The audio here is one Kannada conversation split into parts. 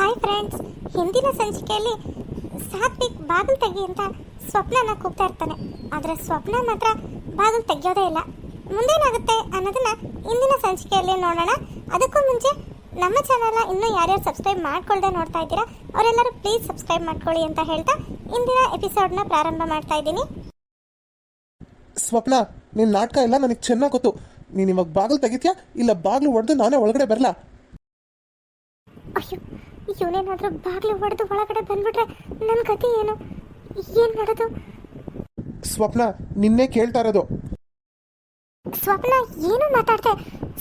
ಹಾಯ್ ಫ್ರೆಂಡ್ಸ್ ಹಿಂದಿನ ಸಂಚಿಕೆಯಲ್ಲಿ ಸಾತ್ವಿಕ್ ಬಾಗಿಲು ತೆಗಿ ಅಂತ ಸ್ವಪ್ನನ ಕೂಗ್ತಾ ಇರ್ತಾನೆ. ಆದರೆ ಸ್ವಪ್ನ ಮಾತ್ರ ಬಾಗಿಲು ತೆಗಿಯೋದೇ ಇಲ್ಲ. ಮುಂದೇನಾಗುತ್ತೆ ಅನ್ನೋದನ್ನ ಇಂದಿನ ಸಂಚಿಕೆಯಲ್ಲಿ ನೋಡೋಣ. ಅದಕ್ಕೂ ಮುಂಚೆ ನಮ್ಮ ಚಾನಲ್ನ ಇನ್ನೂ ಯಾರ್ಯಾರು ಸಬ್ಸ್ಕ್ರೈಬ್ ಮಾಡ್ಕೊಳ್ದೆ ನೋಡ್ತಾ ಇದ್ದೀರಾ ಅವರೆಲ್ಲರೂ ಪ್ಲೀಸ್ ಸಬ್ಸ್ಕ್ರೈಬ್ ಮಾಡ್ಕೊಳ್ಳಿ ಅಂತ ಹೇಳ್ತಾ ಇಂದಿನ ಎಪಿಸೋಡ್ನ ಪ್ರಾರಂಭ ಮಾಡ್ತಾ ಇದ್ದೀನಿ. ಸ್ವಪ್ನ ನಿನ್ನ ನಾಟಕ ಇಲ್ಲ ನನಗೆ ಚೆನ್ನಾಗಿ ಗೊತ್ತು. ನೀನು ಇವಾಗ ಬಾಗಿಲು ತೆಗಿತೀಯಾ? ಇಲ್ಲ ಬಾಗಿಲು ಹೊಡೆದು ನಾನೇ ಒಳಗಡೆ ಬರಲಾ? ಅಯ್ಯೋ ಇವನೇನಾದ್ರೂ ಬಾಗಿಲು ಹೊಡೆದು ಒಳಗಡೆ ಬಂದ್ಬಿಟ್ರೆ ನನ್ನ ಕತೆ ಏನು? ಏನು ಮಾಡೋದು? ಸ್ವಪ್ನ ನಿನ್ನೆ ಕೇಳ್ತಾ ಇರೋದು. ಸ್ವಪ್ನ ಏನು ಮಾತಾಡ್ತೆ?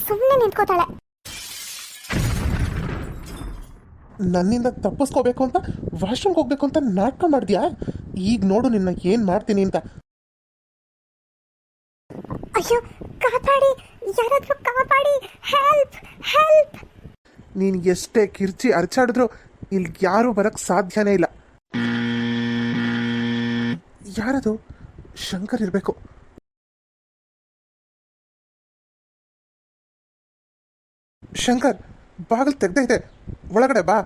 ಸುಮ್ಮನೆ ನಿಂತ್ಕೋತಾಳೆ. ನನ್ನಿಂದ ತಪ್ಪಿಸ್ಕೋಬೇಕು ಅಂತ ವಾಶ್ರೂಮ್ಗೆ ಹೋಗ್ಬೇಕು ಅಂತ ನಾಟಕ ಮಾಡಿದ್ಯಾ? ಈಗ ನೋಡು ನಿನ್ನ ಏನು ಮಾಡ್ತೀನಿ ಅಂತ. ಅಯ್ಯೋ ಕಾಪಾಡಿ. ಯಾರಾದ್ರೂ ಕಾಪಾಡಿ. ಹೆಲ್ಪ್ ಹೆಲ್ಪ್ ನೀನು ಎಷ್ಟೇ ಕಿರ್ಚಿ ಅರ್ಚಾಡಿದ್ರು ಇಲ್ಲಿ ಯಾರೂ ಬರಕ್ಕೆ ಸಾಧ್ಯನೇ ಇಲ್ಲ. ಯಾರದು? ಶಂಕರ್ ಇರಬೇಕು. ಶಂಕರ್, ಬಾಗಿಲು ತೆಗ್ದೈತೆ ಒಳಗಡೆ ಬಾ.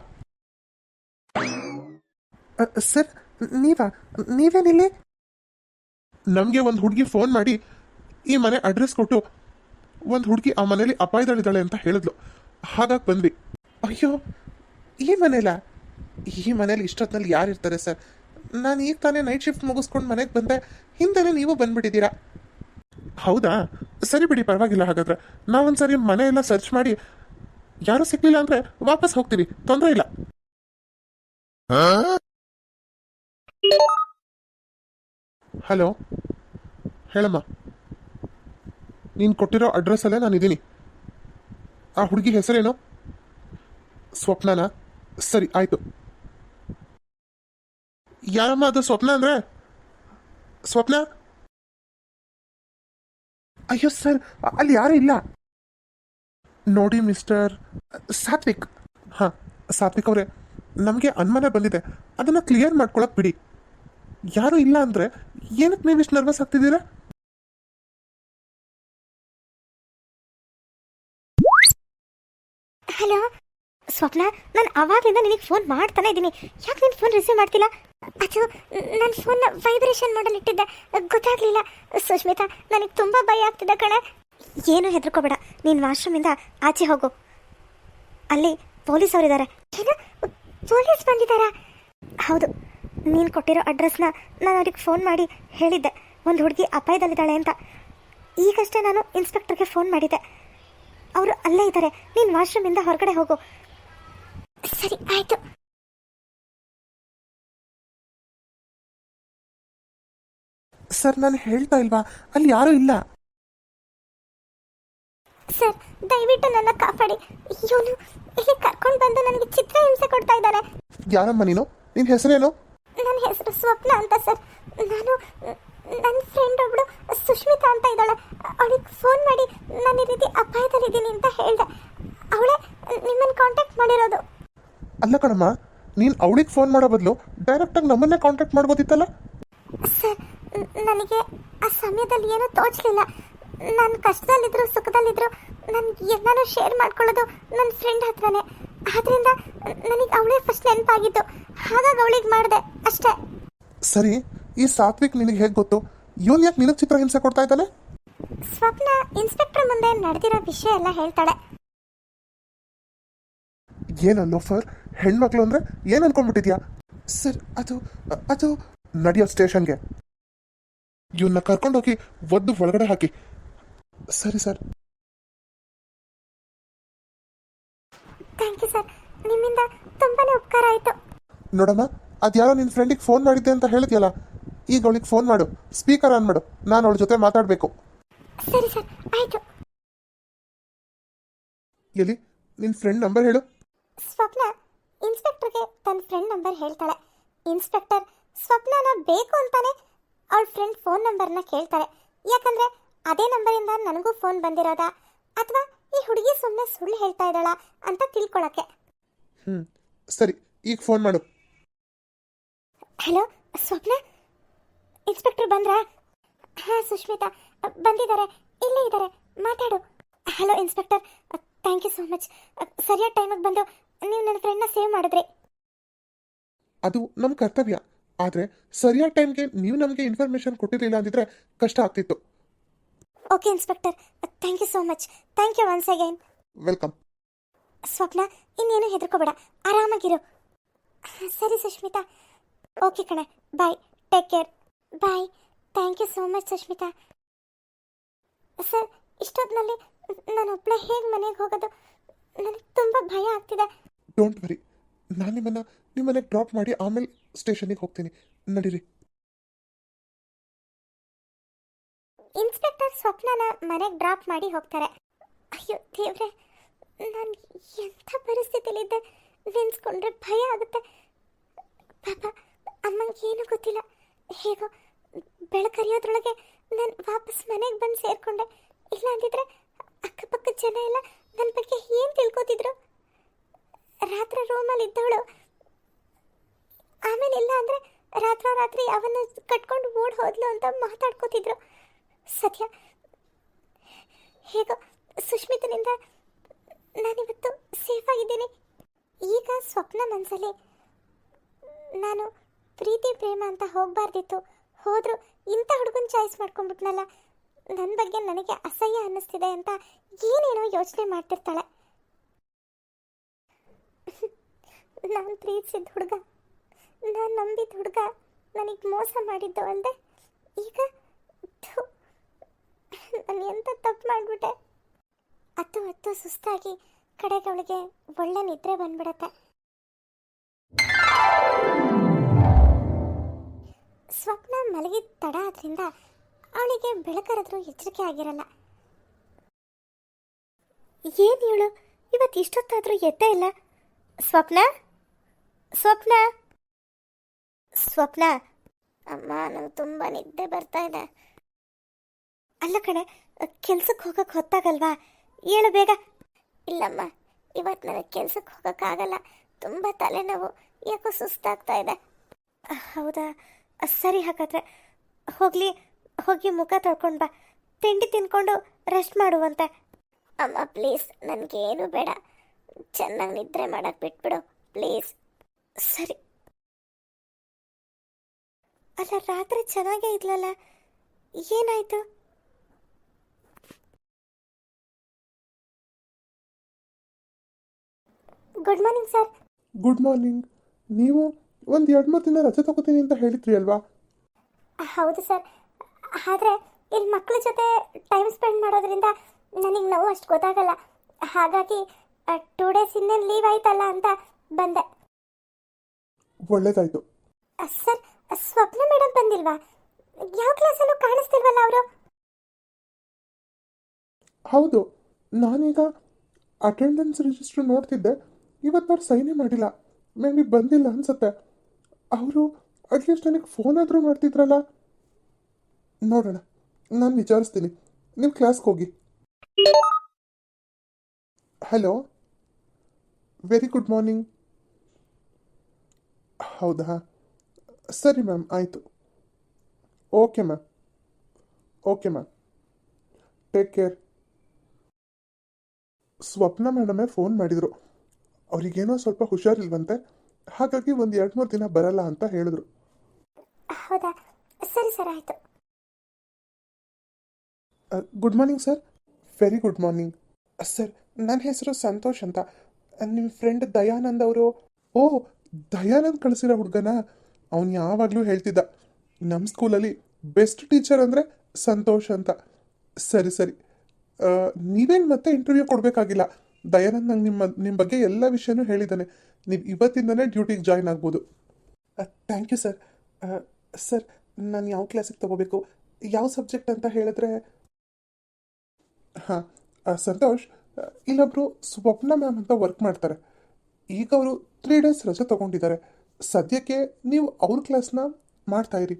ಸರ್, ನೀವ? ನೀವೇನಿಲ್ಲಿ? ನಮಗೆ ಒಂದು ಹುಡುಗಿ ಫೋನ್ ಮಾಡಿ ಈ ಮನೆ ಅಡ್ರೆಸ್ ಕೊಟ್ಟು, ಒಂದು ಹುಡುಗಿ ಆ ಮನೇಲಿ ಅಪಾಯದಲ್ಲಿದ್ದಾಳೆ ಅಂತ ಹೇಳಿದ್ಲು. ಹಾಗಾಗಿ ಬಂದ್ವಿ. ಅಯ್ಯೋ, ಈ ಮನೇಲ? ಈ ಮನೇಲಿ ಇಷ್ಟೊತ್ತಿನಲ್ಲಿ ಯಾರು ಇರ್ತಾರೆ ಸರ್? ನಾನು ಈಗ ತಾನೇ ನೈಟ್ ಶಿಫ್ಟ್ ಮುಗಿಸ್ಕೊಂಡು ಮನೆಗೆ ಬಂದೆ. ಹಿಂದೆನೇ ನೀವು ಬಂದ್ಬಿಟ್ಟಿದ್ದೀರಾ? ಹೌದಾ? ಸರಿ ಬಿಡಿ, ಪರವಾಗಿಲ್ಲ ಹಾಗಾದ್ರೆ. ನಾವೊಂದ್ಸರಿ ಮನೆ ಎಲ್ಲ ಸರ್ಚ್ ಮಾಡಿ ಯಾರೂ ಸಿಗ್ಲಿಲ್ಲ ಅಂದ್ರೆ ವಾಪಸ್ ಹೋಗ್ತೀವಿ. ತೊಂದರೆ ಇಲ್ಲ. ಹಲೋ? ಹೇಳಮ್ಮ. ನೀನು ಕೊಟ್ಟಿರೋ ಅಡ್ರೆಸ್ಸಲ್ಲೇ ನಾನು ಇದ್ದೀನಿ ಆ ಹುಡುಗಿ ಹೆಸರೇನು? ಸ್ವಪ್ನನಾ? ಸರಿ, ಆಯ್ತು. ಯಾರಮ್ಮ ಅದು ಸ್ವಪ್ನ ಅಂದ್ರೆ? ಸ್ವಪ್ನ? ಅಯ್ಯೋ ಸರ್, ಅಲ್ಲಿ ಯಾರು ಇಲ್ಲ. ನೋಡಿ ಮಿಸ್ಟರ್, ಸಾತ್ವಿಕ್. ಹಾಂ, ಸಾತ್ವಿಕ್ ಅವರೇ, ನಮಗೆ ಅನುಮಾನ ಬಂದಿದೆ. ಅದನ್ನು ಕ್ಲಿಯರ್ ಮಾಡ್ಕೊಳಕ್ ಬಿಡಿ. ಯಾರು ಇಲ್ಲ ಅಂದ್ರೆ ಏನಕ್ಕೆ ನೀವು ಇಷ್ಟು ನರ್ವಸ್ ಆಗ್ತಿದ್ದೀರಾ? ಸ್ವಪ್ನ? ನಾನು ಅವಾಗಲಿಂದ ನಿನಗೆ ಫೋನ್ ಮಾಡ್ತಾನೆ ಇದ್ದೀನಿ. ಯಾಕೆ ನೀನು ಫೋನ್ ರಿಸೀವ್ ಮಾಡ್ತಿಲ್ಲ? ಅದು ನನ್ನ ಫೋನ್ನ ವೈಬ್ರೇಷನ್ ಮಾಡಲ್ ಇಟ್ಟಿದ್ದೆ. ಗೊತ್ತಾಗ್ಲಿಲ್ಲ. ಸುಷ್ಮಿತಾ ನನಗೆ ತುಂಬ ಭಯ ಆಗ್ತಿದೆ ಕಣೆ. ಏನು ಹೆದರ್ಕೋಬೇಡ. ನೀನು ವಾಶ್ರೂಮಿಂದ ಆಚೆ ಹೋಗು. ಅಲ್ಲಿ ಪೊಲೀಸ್ ಅವರಿದ್ದಾರೆ ಏನು? ಪೊಲೀಸ್ ಬಂದಿದ್ದಾರಾ ಹೌದು. ನೀನು ಕೊಟ್ಟಿರೋ ಅಡ್ರೆಸ್ನ ನಾನು ಅವ್ರಿಗೆ ಫೋನ್ ಮಾಡಿ ಹೇಳಿದ್ದೆ. ಒಂದು ಹುಡುಗಿ ಅಪಾಯದಲ್ಲಿದ್ದಾಳೆ ಅಂತ. ಈಗಷ್ಟೇ ನಾನು ಇನ್ಸ್ಪೆಕ್ಟರ್ಗೆ ಫೋನ್ ಮಾಡಿದ್ದೆ. ಅವರು ಅಲ್ಲೇ ಇದ್ದಾರೆ ನೀನು ವಾಶ್ರೂಮಿಂದ ಹೊರಗಡೆ ಹೋಗು. ಸರಿ ಆಯ್ತು. ಸರ್ ನಾನು ಹೇಳ್ತಾ ಇಲ್ವಾ? ಅಲ್ಲಿ ಯಾರೂ ಇಲ್ಲ. ಸರ್ ದಯವಿಟ್ಟು ನನ್ನ ಕಾಪಾಡಿ. ಇವನು ಇಲ್ಲಿ ಕರ್ಕೊಂಡು ಬಂದು ನನಗೆ ಚಿತ್ರ ಹಿಂಸೆ ಕೊಡ್ತಾ ಇದ್ದಾರೆ ಯಾರಮ್ಮ ನೀನು? ನಿನ್ನ ಹೆಸರೇನು? ನನ್ನ ಹೆಸರು ಸ್ವಪ್ನ ಅಂತ ಸರ್. ನಾನು ನನ್ನ ಫ್ರೆಂಡ್ ಒಬ್ಳು ಸುಷ್ಮಿತಾ ಅಂತ ಇದ್ದಾಳೆ. ಅವಳಿಗೆ ಫೋನ್ ಮಾಡಿ ನಾನು ಈ ರೀತಿ ಅಪಾಯದಲ್ಲಿದ್ದೀನಿ ಅಂತ ಹೇಳಿದೆ. ಅವಳೇ ನಿಮ್ಮನ್ನು ಕಾಂಟ್ಯಾಕ್ಟ್ ಮಾಡಿರೋದು. ಅಲ್ಲ ಕಣಮ್ಮ ನೀನು ಅವಳಿಗೆ ಫೋನ್ ಮಾಡೋ ಬದಲು ಡೈರೆಕ್ಟಾಗಿ ನಮ್ಮನ್ನೇ ಕಾಂಟ್ಯಾಕ್ಟ್ ಮಾಡ್ಬೋದಿತ್ತಲ್ಲ? ಸರ್ ನನಗೆ ಆ ಸಮಯದಲ್ಲಿ ಏನೂ ತೋಚಲಿಲ್ಲ. ನಾನು ಕಷ್ಟದಲ್ಲಿದ್ರು ಸುಖದಲ್ಲಿದ್ರು ನನಗೆ ಎಲ್ಲನೂ ಶೇರ್ ಮಾಡ್ಕೊಳ್ಳೋದು ನನ್ನ ಫ್ರೆಂಡ್ ಹತ್ರನೇ. ಆದ್ರಿಂದ ನನಗೆ ಅವಳೇ ಫಸ್ಟ್ ನೆನಪಾಗಿದ್ದು. ಹಾಗಾಗಿ ಅವಳಿಗೆ ಮಾಡಿದೆ ಅಷ್ಟೇ. ಸರಿ ಈ ಸಾತ್ವಿಕ್ ನಿನಗೆ ಹೇಗೆ ಗೊತ್ತು? ಇವನ್ ಯಾಕೆ ನಿನಗೆ ಚಿತ್ರ ಹಿಂಸೆ ಕೊಡ್ತಾ ಇದ್ದಾನೆ? ಸ್ವಪ್ನ ಇನ್ಸ್ಪೆಕ್ಟರ್ ಮುಂದೆ ನಡೆದಿರೋ ವಿಷಯ ಎಲ್ಲ ಹೇಳ್ತಾಳೆ. ಏನ ಲೋಫರ್ ಹೆಣ್ಮಕ್ಳು ಅಂದ್ರೆ ಏನು ಅನ್ಕೊಂಡ್ಬಿಟ್ಟಿದ್ಯಾ? ಸರ್ ಅದು ಅದು ನಡೆಯೋ ಸ್ಟೇಷನ್ಗೆ. ಇವನ್ನ ಕರ್ಕೊಂಡೋಗಿ ಒದ್ದು ಒಳಗಡೆ ಹಾಕಿ. ಸರಿ ಸರ್. ಥ್ಯಾಂಕ್ ಯು ಸರ್ ನಿಮ್ಮಿಂದ ತುಂಬಾನೇ ಉಪಕಾರ ಆಯಿತು. ನೋಡಮ್ಮ ಅದ್ಯಾರೋ ನಿನ್ನ ಫ್ರೆಂಡಿಗೆ ಫೋನ್ ಮಾಡಿದ್ದೆ ಅಂತ ಹೇಳಿದ್ಯಲ್ಲ? ಈಗ ಅವಳಿಗೆ ಫೋನ್ ಮಾಡು. ಸ್ಪೀಕರ್ ಆನ್ ಮಾಡು. ನಾನು ಅವಳ ಜೊತೆ ಮಾತಾಡಬೇಕು. ಸರಿ ಸರ್ ಆಯಿತು. ಎಲ್ಲಿ? ನಿನ್ನ ಫ್ರೆಂಡ್ ನಂಬರ್ ಹೇಳು. ಸ್ವಪ್ನ ಇನ್ಸ್ಪೆಕ್ಟರ್ಗೆ ತನ್ನ ಫ್ರೆಂಡ್ ನಂಬರ್ ಹೇಳ್ತಾಳೆ. ಇನ್ಸ್ಪೆಕ್ಟರ್ ಸ್ವಪ್ನನ ಬೇಕು ಅಂತಾನೆ ಅವಳ ಫ್ರೆಂಡ್ ಫೋನ್ ನಂಬರ್ನ ಕೇಳ್ತಾರೆ ಯಾಕಂದ್ರೆ ಅದೇ ನಂಬರಿಂದ ನನಗೂ ಫೋನ್ ಬಂದಿರೋದಾ? ಅಥವಾ ಈ ಹುಡುಗಿ ಸುಮ್ಮನೆ ಸುಳ್ಳು ಹೇಳ್ತಾ ಇದ್ದಾಳ ಅಂತ ತಿಳ್ಕೊಳಕ್ಕೆ? ಹ್ಞೂ ಸರಿ ಈಗ ಫೋನ್ ಮಾಡು. ಹಲೋ ಸ್ವಪ್ನ? ಇನ್ಸ್ಪೆಕ್ಟರ್ ಬಂದ್ರಾ? ಹಾ ಸುಷ್ಮಿತಾ ಬಂದಿದ್ದಾರೆ. ಇಲ್ಲೇ ಇದ್ದಾರೆ. ಮಾತಾಡು. Hello inspector thank you so much. ಸರಿಯಾದ ಟೈಮಿಗೆ ಬಂದು ನೀವು ನನ್ನ ಫ್ರೆಂಡ್ನ ಸೇವ್ ಮಾಡಿದ್ರೆ? ಅದು ನಮ್ಮ ಕರ್ತವ್ಯ. ಆದರೆ ಸರಿಯಾದ ಟೈಮ್ಗೆ ನೀವು ನಮಗೆ ಇನ್ಫಾರ್ಮೇಷನ್ ಕೊಟ್ಟಿರಲಿಲ್ಲ ಅಂದಿದ್ರೆ ಕಷ್ಟ ಆಗ್ತಿತ್ತು. Okay inspector thank you so much thank you once again welcome Swapna ಇನ್ನೇನು ಹೆದರ್ಕೋಬೇಡ. ಆರಾಮಾಗಿರು. ಸರಿ ಸುಷ್ಮಿತಾ ಓಕೆ ಕಣೆ. Bye take care bye thank you so much Sushmita sir ಇಷ್ಟೊತ್ತಿನಲ್ಲಿ ನಾನು ಒಬ್ಬಳೇ ಹೇಗೆ ಮನೆಗೆ ಹೋಗೋದು? ನನಗೆ ತುಂಬ ಭಯ ಆಗ್ತಿದೆ. ಡೋಂಟ್ ವರಿ ನಾನು ನಿಮ್ಮನ್ನ ನಿಮ್ಮನೆ ಡ್ರಾಪ್ ಮಾಡಿ ಆಮೇಲೆ ಸ್ಟೇಷನಿಗೆ ಹೋಗ್ತೀನಿ. ನಡೀರಿ. ಇನ್ಸ್ಪೆಕ್ಟರ್ ಸ್ವಪ್ನನ ಮನೆಗೆ ಡ್ರಾಪ್ ಮಾಡಿ ಹೋಗ್ತಾರೆ. ಅಯ್ಯೋ ದೇವ್ರೆ ನಾನು ಎಂಥ ಪರಿಸ್ಥಿತಿಯಲ್ಲಿದ್ದೆ ನೆನ್ಸ್ಕೊಂಡ್ರೆ ಭಯ ಆಗುತ್ತೆ. ಪಾಪ ಅಮ್ಮಂಗೆ ಏನೂ ಗೊತ್ತಿಲ್ಲ. ಹೇಗೋ ಬೆಳಕರಿಯೋದ್ರೊಳಗೆ ನಾನು ವಾಪಸ್ ಮನೆಗೆ ಬಂದು ಸೇರಿಕೊಂಡೆ. ಇಲ್ಲ ಅಂದಿದ್ರೆ ಅಕ್ಕಪಕ್ಕ ಜನ ಎಲ್ಲ ನನ್ನ ಬಗ್ಗೆ ಏನು ತಿಳ್ಕೊತಿದ್ರು? ರಾತ್ರಿ ರೂಮಲ್ಲಿ ಇದ್ದವಳು. ಆಮೇಲೆ ಇಲ್ಲ ಅಂದರೆ ರಾತ್ರೋರಾತ್ರಿ ಅವನ್ನ ಕಟ್ಕೊಂಡು ಓಡ್ ಹೋದ್ಲು ಅಂತ ಮಾತಾಡ್ಕೋತಿದ್ರು. ಸತ್ಯ, ಹೇಗೋ ಸುಷ್ಮಿತನಿಂದ ನಾನಿವತ್ತು ಸೇಫ್ ಆಗಿದ್ದೀನಿ. ಈಗ ಸ್ವಪ್ನ ಮನಸ್ಸಲ್ಲಿ ನಾನು ಪ್ರೀತಿ, ಪ್ರೇಮ ಅಂತ ಹೋಗಬಾರ್ದಿತ್ತು. ಹೋದ್ರು ಇಂಥ ಹುಡುಗನ ಚಾಯ್ಸ್ ಮಾಡ್ಕೊಂಡ್ಬಿಟ್ನಲ್ಲ. ನನ್ನ ಬಗ್ಗೆ ನನಗೆ ಅಸಹ್ಯ ಅನ್ನಿಸ್ತಿದೆ ಅಂತ ಏನೇನೋ ಯೋಚನೆ ಮಾಡ್ತಿರ್ತಾಳೆ. ನಾನು ಪ್ರೀತಿಸಿದ ಹುಡುಗ, ನಾನು ನಂಬಿದ ಹುಡುಗ ನನಗೆ ಮೋಸ ಮಾಡಿದ್ದು ಅಲ್ಲದೆ ಈಗ ನಾನು ಎಂತ ತಪ್ಪು ಮಾಡಿಬಿಟ್ಟೆ. ಅತ್ತು ಅತ್ತು ಸುಸ್ತಾಗಿ ಕಡೆಗೆ ಅವಳಿಗೆ ಒಳ್ಳೆ ನಿದ್ರೆ ಬಂದ್ಬಿಡತ್ತೆ. ಸ್ವಪ್ನ ಮಲಗಿದ ತಡ ಆದ್ರಿಂದ ಅವಳಿಗೆ ಬೆಳಕರದ್ರೂ ಎಚ್ಚರಿಕೆ ಆಗಿರಲ್ಲ. ಏನು ಹೇಳು ಇವತ್ತು ಇಷ್ಟೊತ್ತಾದರೂ ಎದ್ದೇ ಇಲ್ಲ. ಸ್ವಪ್ನ? ಸ್ವಪ್ನ? ಸ್ವಪ್ನ? ಅಮ್ಮ, ನಂಗೆ ತುಂಬ ನಿದ್ದೆ ಬರ್ತಾ ಇದೆ. ಅಲ್ಲ ಕಣೆ ಕೆಲ್ಸಕ್ಕೆ ಹೋಗಕ್ಕೆ ಹೊತ್ತಾಗಲ್ವಾ? ಹೇಳು ಬೇಗ. ಇಲ್ಲಮ್ಮ ಇವತ್ತು ನನಗೆ ಕೆಲ್ಸಕ್ಕೆ ಹೋಗೋಕ್ಕಾಗಲ್ಲ ತುಂಬ ತಲೆನೋವು, ಯಾಕೋ ಸುಸ್ತಾಗ್ತಾ ಇದೆ. ಹೌದಾ? ಸರಿ ಹಾಗಾದ್ರೆ, ಹೋಗಲಿ, ಹೋಗಿ ಮುಖ ತೊಳ್ಕೊಂಡು ಬಾ. ತಿಂಡಿ ತಿನ್ಕೊಂಡು ರೆಸ್ಟ್ ಮಾಡುವಂತೆ ಅಮ್ಮ ಪ್ಲೀಸ್ ನನಗೇನು ಬೇಡ. ಚೆನ್ನಾಗಿ ನಿದ್ರೆ ಮಾಡಕ್ಕೆ ಬಿಟ್ಬಿಡು ಪ್ಲೀಸ್ ಸರಿ. ಅಲ್ಲ ರಾತ್ರಿ ಚೆನ್ನಾಗೇ ಇದ್ಲಲ್ಲ ಏನಾಯ್ತು? Good morning sir good morning ನೀವು ಒಂದು ಎರಡು ಮೂರು ದಿನ ರಜೆ ತಗೋತೀನಿ ಅಂತ ಹೇಳಿದ್ರಿ ಅಲ್ವಾ? ಹೌದು ಸರ್ ಆದರೆ ಇಲ್ಲಿ ಮಕ್ಕಳ ಜೊತೆ ಟೈಮ್ ಸ್ಪೆಂಡ್ ಮಾಡೋದ್ರಿಂದ ನನಗೆ ನೋವು ಅಷ್ಟು ಗೊತ್ತಾಗಲ್ಲ. ಹಾಗಾಗಿ ಟೂ ಡೇಸ್ ಇನ್ನೇನು ಲೀವ್ ಆಯ್ತಲ್ಲ ಅಂತ ಬಂದೆ. ಒಳ್ಳೇದಾಯ್ತು. ಸರ್ ಸ್ವಪ್ನ ಮೇಡಮ್ ಬಂದಿಲ್ವಾ? ಯಾವ ಕ್ಲಾಸಲ್ಲೂ ಕಾಣಿಸ್ತಿಲ್ವಲ್ಲ ಅವರು? ಹೌದು ನಾನೀಗ ಅಟೆಂಡೆನ್ಸ್ ರಿಜಿಸ್ಟರ್ ನೋಡ್ತಿದ್ದೆ. ಇವತ್ತು ಅವ್ರು ಸೈನೇ ಮಾಡಿಲ್ಲ. ಮೇ ಬಿ ಬಂದಿಲ್ಲ ಅನ್ಸುತ್ತೆ. ಅವರು ಅಟ್ಲೀಸ್ಟ್ ನನಗೆ ಫೋನ್ ಆದರೂ ಮಾಡ್ತಿದ್ರಲ್ಲ? ನೋಡೋಣ ನಾನು ವಿಚಾರಿಸ್ತೀನಿ. ನೀವು ಕ್ಲಾಸ್ಗೆ ಹೋಗಿ. ಹಲೋ ವೆರಿ ಗುಡ್ ಮಾರ್ನಿಂಗ್ ಹೌದಾ? ಸರಿ ಮ್ಯಾಮ್ ಆಯಿತು. Okay ma'am. Okay ma'am. Take care Swapna ಮೇಡಮೇ phone ಮಾಡಿದರು. ಅವರಿಗೇನೋ ಸ್ವಲ್ಪ ಹುಷಾರಿಲ್ವಂತೆ. ಹಾಗಾಗಿ ಒಂದು ಎರಡು ಮೂರು ದಿನ ಬರಲ್ಲ ಅಂತ ಹೇಳಿದ್ರು. ಹೌದಾ? ಸರಿ ಸರ್ ಆಯಿತು. Good morning sir very good morning sir ನನ್ನ ಹೆಸರು ಸಂತೋಷ್ ಅಂತ. ನಿಮ್ಮ ಫ್ರೆಂಡ್ ದಯಾನಂದ್ ಅವರು. ಓ, ದಯಾನಂದ್ ಕಳಿಸಿರೋ ಹುಡುಗನ? ಅವನು ಯಾವಾಗಲೂ ಹೇಳ್ತಿದ್ದ ನಮ್ಮ ಸ್ಕೂಲಲ್ಲಿ ಬೆಸ್ಟ್ ಟೀಚರ್ ಅಂದರೆ ಸಂತೋಷ್ ಅಂತ. ಸರಿ ಸರಿ. ನೀವೇನು ಮತ್ತೆ ಇಂಟರ್ವ್ಯೂ ಕೊಡಬೇಕಾಗಿಲ್ಲ? ದಯಾನಂದ್ ನಂಗೆ ನಿಮ್ಮ ನಿಮ್ಮ ಬಗ್ಗೆ ಎಲ್ಲ ವಿಷಯನೂ ಹೇಳಿದ್ದಾನೆ. ನೀವು ಇವತ್ತಿಂದನೇ ಡ್ಯೂಟಿಗೆ ಜಾಯ್ನ್ ಆಗ್ಬೋದು. ಥ್ಯಾಂಕ್ ಯು ಸರ್ ಸರ್ ನಾನು ಯಾವ ಕ್ಲಾಸಿಗೆ ತಗೋಬೇಕು? ಯಾವ ಸಬ್ಜೆಕ್ಟ್ ಅಂತ ಹೇಳಿದ್ರೆ ಹಾಂ ಸಂತೋಷ್ ಇಲ್ಲೊಬ್ಬರು ಸ್ವಪ್ನ ಮ್ಯಾಮ್ ಅಂತ ವರ್ಕ್ ಮಾಡ್ತಾರೆ. ಈಗ ಅವರು ತ್ರೀ ಡೇಸ್ ರಜೆ ತಗೊಂಡಿದ್ದಾರೆ. ಸದ್ಯಕ್ಕೆ ನೀವು ಅವ್ರ ಕ್ಲಾಸ್ನ ಮಾಡ್ತಾಯಿರಿ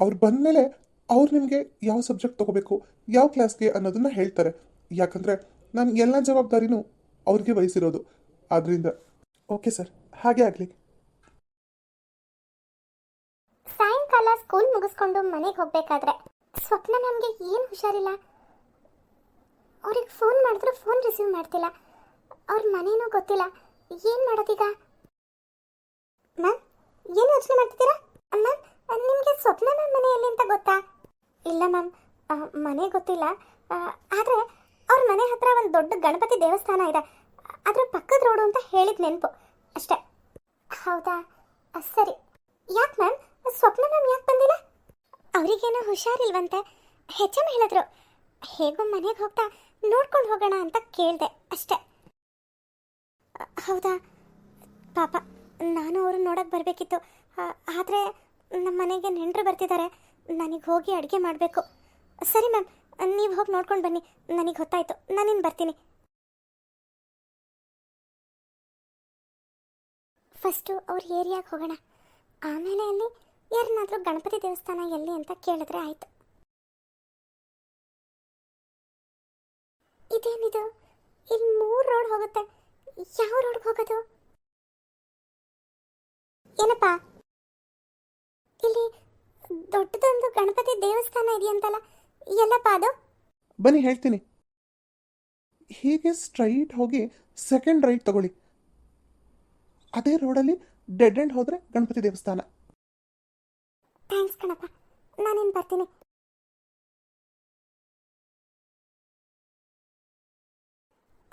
ಅವ್ರು ಬಂದಮೇಲೆ ಅವ್ರು ನಿಮಗೆ ಯಾವ ಸಬ್ಜೆಕ್ಟ್ ತಗೋಬೇಕು, ಯಾವ ಕ್ಲಾಸ್ಗೆ ಅನ್ನೋದನ್ನು ಹೇಳ್ತಾರೆ. ಯಾಕಂದರೆ ನಾನು ಎಲ್ಲ ಜವಾಬ್ದಾರಿನೂ ಅವ್ರಿಗೆ ವಹಿಸಿರೋದು. ಆದ್ದರಿಂದ ಓಕೆ ಸರ್ ಹಾಗೆ ಆಗಲಿ. ಸಾಯಂಕಾಲ ಸ್ಕೂಲ್ ಮುಗಿಸ್ಕೊಂಡು ಮನೆಗೆ ಹೋಗಬೇಕಾದ್ರೆ, ಸ್ವಪ್ನ ನಮಗೆ ಏನು ಹುಷಾರಿಲ್ಲ? ಅವ್ರಿಗೆ ಫೋನ್ ಮಾಡಿದ್ರು ಫೋನ್ ರಿಸೀವ್ ಮಾಡ್ತಿಲ್ಲ. ಅವ್ರ ಮನೇನೂ ಗೊತ್ತಿಲ್ಲ. ಏನು ಮಾಡೋದೀಗ? ಮ್ಯಾಮ್ ಏನು ಯೋಚನೆ ಮಾಡ್ತಿದ್ದೀರಾ? ಮ್ಯಾಮ್ ನಿಮಗೆ ಸ್ವಪ್ನ ಮ್ಯಾಮ್ ಮನೆಯಲ್ಲಿ ಅಂತ ಗೊತ್ತಾ? ಇಲ್ಲ ಮ್ಯಾಮ್ ಮನೆ ಗೊತ್ತಿಲ್ಲ. ಆದರೆ ಅವ್ರ ಮನೆ ಹತ್ರ ಒಂದು ದೊಡ್ಡ ಗಣಪತಿ ದೇವಸ್ಥಾನ ಇದೆ. ಅದರ ಪಕ್ಕದ ರೋಡು ಅಂತ ಹೇಳಿದ ನೆನಪು. ಅಷ್ಟೇ. ಹೌದಾ? ಸರಿ. ಯಾಕೆ ಮ್ಯಾಮ್ ಸ್ವಪ್ನ ಮ್ಯಾಮ್ ಯಾಕೆ ಬಂದಿಲ್ಲ? ಅವರಿಗೇನೋ ಹುಷಾರಿಲ್ವಂತೆ. ಹೆಚ್ಚಮ್ಮ ಹೇಳಿದ್ರು. ಹೇಗೋ ಮನೆಗೆ ಹೋಗ್ತಾ ನೋಡ್ಕೊಂಡು ಹೋಗೋಣ ಅಂತ ಕೇಳಿದೆ ಅಷ್ಟೇ. ಹೌದಾ? ಪಾಪ, ನಾನು ಅವರು ನೋಡಕ್ಕೆ ಬರಬೇಕಿತ್ತು. ಆದರೆ ನಮ್ಮ ಮನೆಗೆ ನೆಂಟರು ಬರ್ತಿದ್ದಾರೆ ನನಗೆ ಹೋಗಿ ಅಡುಗೆ ಮಾಡಬೇಕು. ಸರಿ ಮ್ಯಾಮ್, ನೀವು ಹೋಗಿ ನೋಡ್ಕೊಂಡು ಬನ್ನಿ. ನನಗೆ ಗೊತ್ತಾಯಿತು. ನಾನಿನ್ನು ಬರ್ತೀನಿ. ಫಸ್ಟು ಅವ್ರ ಏರಿಯಾಗೆ ಹೋಗೋಣ. ಆಮೇಲೆ ಅಲ್ಲಿ ಯಾರನ್ನಾದರೂ ಗಣಪತಿ ದೇವಸ್ಥಾನ ಎಲ್ಲಿ ಅಂತ ಕೇಳಿದ್ರೆ ಆಯ್ತು. ಇದೇನಿದು ಇಲ್ಲಿ ಮೂರು ರೋಡ್ ಹೋಗುತ್ತೆ? ಯಾವ ರೋಡ್ಗೆ ಹೋಗೋದು? ಏನಪ್ಪ? ಇಲ್ಲಿ ದೊಡ್ಡದೊಂದು ಗಣಪತಿ ದೇವಸ್ಥಾನ ಇದೆಯಂತಲ್ಲ ಎಲ್ಲಪ್ಪ ಅದು? ಬನ್ನಿ ಹೇಳ್ತೀನಿ. ಹೀಗೆ ಸ್ಟ್ರೈಟ್ ಹೋಗಿ ಸೆಕೆಂಡ್ ರೈಟ್ ತಗೊಳ್ಳಿ. ಅದೇ ರೋಡಲ್ಲಿ ಡೆಡ್ ಎಂಡ್ ಹೋದ್ರೆ ಗಣಪತಿ ದೇವಸ್ಥಾನ. ಥ್ಯಾಂಕ್ಸ್ ಕಣಪ್ಪ. ನಾನೇನು ಬರ್ತೀನಿ?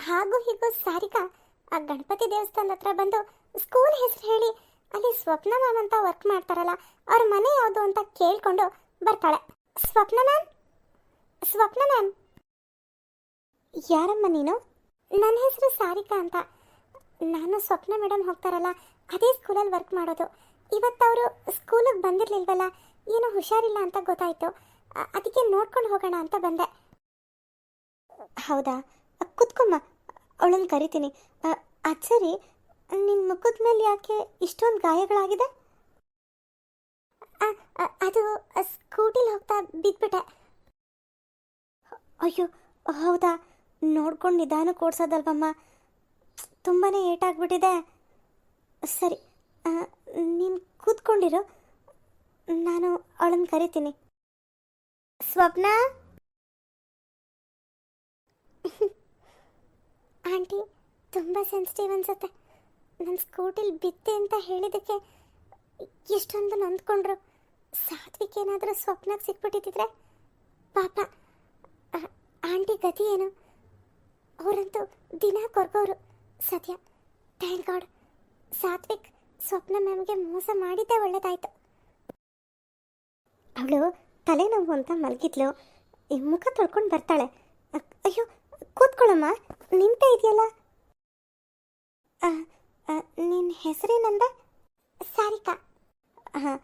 ಹಾಗೂ ಹೀಗೂ ಸಾರಿಕಾ, ಆ ಗಣಪತಿ ದೇವಸ್ಥಾನದ ಹತ್ರ ಬಂದು ಸ್ಕೂಲ್ ಹೆಸರು ಹೇಳಿ, ಅಲ್ಲಿ ಸ್ವಪ್ನ ಮ್ಯಾಮ್ ಅಂತ ವರ್ಕ್ ಮಾಡ್ತಾರಲ್ಲ, ಅವ್ರ ಮನೆ ಯಾವುದು ಅಂತ ಕೇಳಿಕೊಂಡು ಬರ್ತಾಳೆ. ಸ್ವಪ್ನ ಮ್ಯಾಮ್? ಸ್ವಪ್ನ ಮ್ಯಾಮ್? ಯಾರಮ್ಮ ನೀನು? ನನ್ನ ಹೆಸರು ಸಾರಿಕಾ ಅಂತ. ನಾನು ಸ್ವಪ್ನ ಮೇಡಮ್ ಹೋಗ್ತಾರಲ್ಲ, ಅದೇ ಸ್ಕೂಲಲ್ಲಿ ವರ್ಕ್ ಮಾಡೋದು. ಇವತ್ತು ಅವರು ಸ್ಕೂಲಿಗೆ ಬಂದಿರಲಿಲ್ವಲ್ಲ, ಏನೋ ಹುಷಾರಿಲ್ಲ ಅಂತ ಗೊತ್ತಾಯಿತು. ಅದಕ್ಕೆ ನೋಡ್ಕೊಂಡು ಹೋಗೋಣ ಅಂತ ಬಂದೆ. ಹೌದಾ? ಕುತ್ಕೊಮ್ಮ ಅವಳನ್ನು ಕರಿತೀನಿ. ಅದು ಸರಿ. ನಿನ್ನ ಮುಖದ ಮೇಲೆ ಯಾಕೆ ಇಷ್ಟೊಂದು ಗಾಯಗಳಾಗಿದೆ? ಅದು ಸ್ಕೂಟಿಲಿ ಹೋಗ್ತಾ ಬಿದ್ದುಬಿಟ್ಟೆ ಅಯ್ಯೋ, ಹೌದಾ? ನೋಡ್ಕೊಂಡು ನಿಧಾನ ಓಡಿಸೋದಲ್ವಮ್ಮ. ತುಂಬಾ ಏಟಾಗ್ಬಿಟ್ಟಿದೆ. ಸರಿ ನೀನು ಕೂತ್ಕೊಂಡಿರು. ನಾನು ಅವಳನ್ನು ಕರಿತೀನಿ. ಸ್ವಪ್ನ? ಆಂಟಿ, ತುಂಬ ಸೆನ್ಸಿಟಿವ್ ಅನ್ಸುತ್ತೆ. ನನ್ನ ಸ್ಕೂಟಿಲಿ ಬಿತ್ತೆ ಅಂತ ಹೇಳಿದ್ದಕ್ಕೆ ಎಷ್ಟೊಂದು ನೊಂದ್ಕೊಂಡ್ರು. ಸಾತ್ವಿಕ್ ಏನಾದರೂ ಸ್ವಪ್ನಕ್ಕೆ ಸಿಕ್ಬಿಟ್ಟಿದ್ರೆ ಪಾಪ. ಆಂಟಿ ಗತಿ ಏನು? ಅವರಂತೂ ದಿನ ಕೊರ್ಗೋರು, ಸದ್ಯ. Thank god. ಸಾತ್ವಿಕ್ ಸ್ವಪ್ನ ನಮಗೆ ಮೋಸ ಮಾಡಿದ್ದೇ ಒಳ್ಳೇದಾಯ್ತು. ಅವಳು ತಲೆನೋವು ಅಂತ ಮಲಗಿದ್ಲು. ಮುಖ ತೊಳ್ಕೊಂಡು ಬರ್ತಾಳೆ. ಅಯ್ಯೋ ಕೂತ್ಕೊಳ್ಳಮ್ಮ, ನಿಂತ ಇದೆಯಲ್ಲ? ನಿನ್ನ ಹೆಸರೇನಂದ ಸಾರಿಕಾ. ಹಾಂ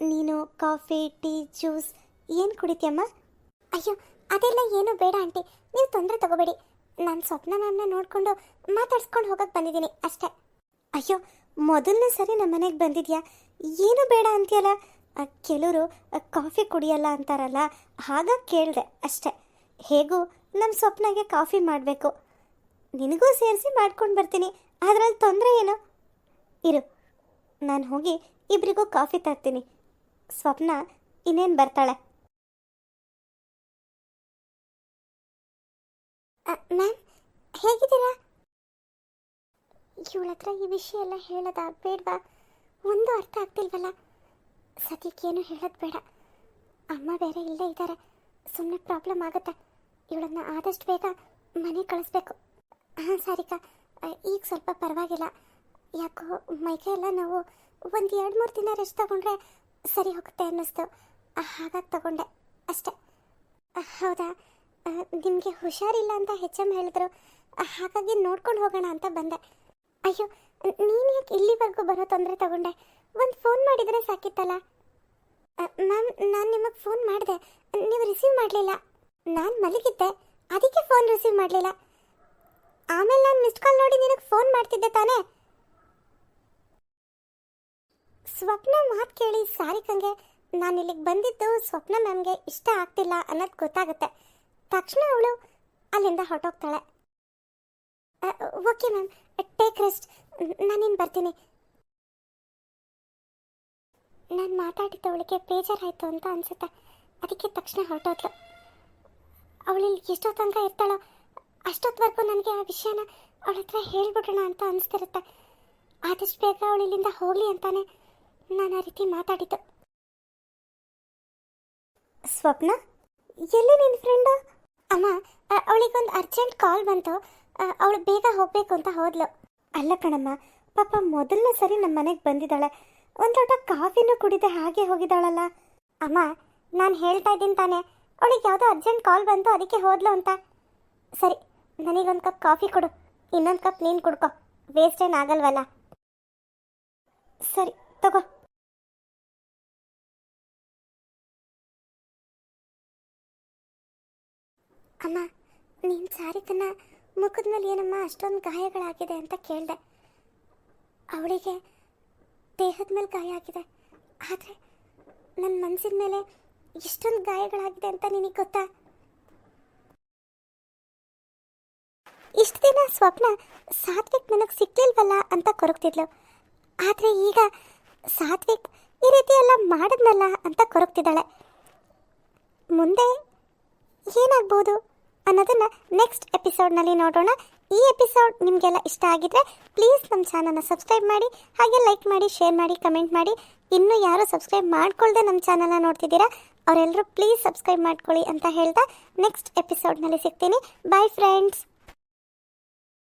ನೀನು ಕಾಫಿ, ಟೀ, ಜ್ಯೂಸ್ ಏನು ಕುಡಿತೀಯಮ್ಮ? ಅಯ್ಯೋ, ಅದೆಲ್ಲ ಏನೂ ಬೇಡ ಆಂಟಿ. ನೀವು ತೊಂದರೆ ತಗೋಬೇಡಿ. ನಾನು ಸ್ವಪ್ನ ಮ್ಯಾಮ್ನ ನೋಡಿಕೊಂಡು ಮಾತಾಡ್ಸ್ಕೊಂಡು ಹೋಗಕ್ಕೆ ಬಂದಿದ್ದೀನಿ ಅಷ್ಟೇ. ಅಯ್ಯೋ, ಮೊದಲನೇ ಸರಿ ನಮ್ಮ ಮನೆಗೆ ಬಂದಿದ್ಯಾ? ಏನು ಬೇಡ ಅಂತೀಯಲ್ಲ? ಕೆಲವರು ಕಾಫಿ ಕುಡಿಯಲ್ಲ ಅಂತಾರಲ್ಲ ಹಾಗಾಗಿ ಕೇಳಿದೆ ಅಷ್ಟೇ. ಹೇಗೂ ನಮ್ಮ ಸ್ವಪ್ನಗೆ ಕಾಫಿ ಮಾಡಬೇಕು. ನಿನಗೂ ಸೇರಿಸಿ ಮಾಡ್ಕೊಂಡು ಬರ್ತೀನಿ. ಅದರಲ್ಲಿ ತೊಂದರೆ ಏನು? ಇರು. ನಾನು ಹೋಗಿ ಇಬ್ಬರಿಗೂ ಕಾಫಿ ತರ್ತೀನಿ. ಸ್ವಪ್ನ ಇನ್ನೇನು ಬರ್ತಾಳೆ? ಮ್ಯಾಮ್, ಹೇಗಿದ್ದೀರಾ? ಇವಳ ಹತ್ರ ಈ ವಿಷಯ ಎಲ್ಲ ಹೇಳೋದಾ ಬೇಡವಾ? ಒಂದು ಅರ್ಥ ಆಗ್ತಿಲ್ವಲ್ಲ? ಸದ್ಯಕ್ಕೇನು ಹೇಳೋದು ಬೇಡ. ಅಮ್ಮ ಬೇರೆ ಇಲ್ಲೇ ಇದ್ದಾರೆ. ಸುಮ್ಮನೆ ಪ್ರಾಬ್ಲಮ್ ಆಗುತ್ತೆ. ಇವಳನ್ನ ಆದಷ್ಟು ಬೇಗ ಮನೆ ಕಳಿಸ್ಬೇಕು. ಹಾಂ, ಸಾರಿಕಾ. ಈಗ ಸ್ವಲ್ಪ ಪರವಾಗಿಲ್ಲ. ಯಾಕೋ ಮೈಕೈ ಎಲ್ಲ ನಾವು. ಒಂದು ಎರಡು ಮೂರು ದಿನ ರೆಸ್ಟ್ ತಗೊಂಡ್ರೆ ಸರಿ ಹೋಗುತ್ತೆ ಅನ್ನಿಸ್ತು. ಹಾಗಾಗಿ ತಗೊಂಡೆ ಅಷ್ಟೆ. ಹೌದಾ? ನಿಮಗೆ ಹುಷಾರಿಲ್ಲ ಅಂತ ಹೆಚ್ಚಮ್ಮ ಹೇಳಿದ್ರು. ಹಾಗಾಗಿ ನೋಡ್ಕೊಂಡು ಹೋಗೋಣ ಅಂತ ಬಂದೆ. ಅಯ್ಯೋ, ನೀನು ಯಾಕೆ ಇಲ್ಲಿವರೆಗೂ ಬರೋ ತೊಂದರೆ ತಗೊಂಡೆ? ಒಂದು ಫೋನ್ ಮಾಡಿದರೆ ಸಾಕಿತ್ತಲ್ಲ? ಮ್ಯಾಮ್ ನಾನು ನಿಮಗೆ ಫೋನ್ ಮಾಡಿದೆ. ನೀವು ರಿಸೀವ್ ಮಾಡಲಿಲ್ಲ. ನಾನು ಮಲಗಿದ್ದೆ. ಅದಕ್ಕೆ ಫೋನ್ ರಿಸೀವ್ ಮಾಡಲಿಲ್ಲ. ಆಮೇಲೆ ನಾನು ಮಿಸ್ಡ್ ಕಾಲ್ ನೋಡಿ ನಿನಗೆ ಫೋನ್ ಮಾಡ್ತಿದ್ದೆ ತಾನೇ. ಸ್ವಪ್ನ ಮಾತು ಕೇಳಿ ಸಾರಿಕಂಗೆ ನಾನು ಇಲ್ಲಿಗೆ ಬಂದಿದ್ದು ಸ್ವಪ್ನ ಮ್ಯಾಮ್ಗೆ ಇಷ್ಟ ಆಗ್ತಿಲ್ಲ ಅನ್ನೋದು ಗೊತ್ತಾಗುತ್ತೆ. ತಕ್ಷಣ ಅವಳು ಅಲ್ಲಿಂದ ಹೊರಟೋಗ್ತಾಳೆ. Okay ma'am, take rest. ನಾನಿನ್ನು ಬರ್ತೀನಿ. ನಾನು ಮಾತಾಡಿದ್ದವಳಿಗೆ ಬೇಜಾರಾಯಿತು ಅಂತ ಅನಿಸುತ್ತೆ. ಅದಕ್ಕೆ ತಕ್ಷಣ ಹೊರಟೋದ್ಲು. ಅವಳು ಇಲ್ಲಿ ಎಷ್ಟೋ ತನಕ ಇರ್ತಾಳೋ ಅಷ್ಟೊತ್ತವರೆಗೂ ನನಗೆ ಆ ವಿಷಯನ ಅವಳ ಹತ್ರ ಹೇಳ್ಬಿಡೋಣ ಅಂತ ಅನಿಸ್ತಿರುತ್ತೆ. ಆದಷ್ಟು ಬೇಗ ಅವಳಿಲ್ಲಿಂದ ಹೋಗಲಿ ಅಂತಾನೆ ನಾನು ಆ ರೀತಿ ಮಾತಾಡಿದ್ದು. ಸ್ವಪ್ನ? ಎಲ್ಲಿ ನಿನ್ನ ಫ್ರೆಂಡು ಅಮ್ಮ ಅವಳಿಗೊಂದು ಅರ್ಜೆಂಟ್ ಕಾಲ್ ಬಂತು. ಅವಳು ಬೇಗ ಹೋಗಬೇಕು ಅಂತ ಹೋದ್ಲು. ಅಲ್ಲ ಕಣಮ್ಮ ಪಾಪ ಮೊದಲನೇ ಸರಿ ನಮ್ಮ ಮನೆಗೆ ಬಂದಿದ್ದಾಳೆ. ಒಂದು ಲೋಟ ಕಾಫಿನೂ ಕುಡಿದೆ ಹಾಗೆ ಹೋಗಿದ್ದಾಳಲ್ಲ. ಅಮ್ಮ, ನಾನು ಹೇಳ್ತಾ ಇದ್ದೀನಿ ತಾನೆ, ಅವಳಿಗೆ ಯಾವುದೋ ಅರ್ಜೆಂಟ್ ಕಾಲ್ ಬಂತು, ಅದಕ್ಕೆ ಹೋದ್ಲು ಅಂತ. ಸರಿ, ನನಗೊಂದು ಕಪ್ ಕಾಫಿ ಕೊಡು, ಇನ್ನೊಂದು ಕಪ್ ನೀನು ಕುಡ್ಕೊ ವೇಸ್ಟ್ ಆಗಲ್ವಲ್ಲ. ಸರಿ, ತಗೋ. ಅಮ್ಮ, ನೀನು ಸಾರಿತನ ಮುಖದ ಮೇಲೆ ಏನಮ್ಮ ಅಷ್ಟೊಂದು ಗಾಯಗಳಾಗಿದೆ ಅಂತ ಕೇಳಿದೆ. ಅವಳಿಗೆ ದೇಹದ ಮೇಲೆ ಗಾಯ ಆಗಿದೆ. ಆದರೆ ನನ್ನ ಮನಸ್ಸಿನ ಮೇಲೆ ಎಷ್ಟೊಂದು ಗಾಯಗಳಾಗಿದೆ ಅಂತ ನಿನಗೆ ಗೊತ್ತಾ? ಇಷ್ಟು ದಿನ ಸ್ವಪ್ನ ಸಾತ್ವಿಕ್ ನನಗೆ ಸಿಕ್ಕಿಲ್ವಲ್ಲ ಅಂತ ಕೊರಗ್ತಿದ್ಲು. ಆದರೆ ಈಗ ಸಾತ್ವಿಕ್ ಈ ರೀತಿ ಎಲ್ಲ ಮಾಡಿದ್ನಲ್ಲ ಅಂತ ಕೊರಗ್ತಿದ್ದಾಳೆ. ಮುಂದೆ ಏನಾಗ್ಬೋದು ಅನ್ನೋದನ್ನು ನೆಕ್ಸ್ಟ್ ಎಪಿಸೋಡ್ನಲ್ಲಿ ನೋಡೋಣ. ಈ ಎಪಿಸೋಡ್ ನಿಮಗೆಲ್ಲ ಇಷ್ಟ ಆಗಿದ್ರೆ ಪ್ಲೀಸ್ ನಮ್ಮ ಚಾನಲ್ನ ಸಬ್ಸ್ಕ್ರೈಬ್ ಮಾಡಿ, ಹಾಗೆ ಲೈಕ್ ಮಾಡಿ ಶೇರ್ ಮಾಡಿ ಕಮೆಂಟ್ ಮಾಡಿ. ಇನ್ನೂ ಯಾರು ಸಬ್ಸ್ಕ್ರೈಬ್ ಮಾಡ್ಕೊಳ್ಳದೆ ನಮ್ಮ ಚಾನಲ್ನ ನೋಡ್ತಿದ್ದೀರಾ ಅವರೆಲ್ಲರೂ ಪ್ಲೀಸ್ ಸಬ್ಸ್ಕ್ರೈಬ್ ಮಾಡ್ಕೊಳ್ಳಿ ಅಂತ ಹೇಳ್ತಾ ನೆಕ್ಸ್ಟ್ ಎಪಿಸೋಡ್ನಲ್ಲಿ ಸಿಗ್ತೀನಿ. Bye friends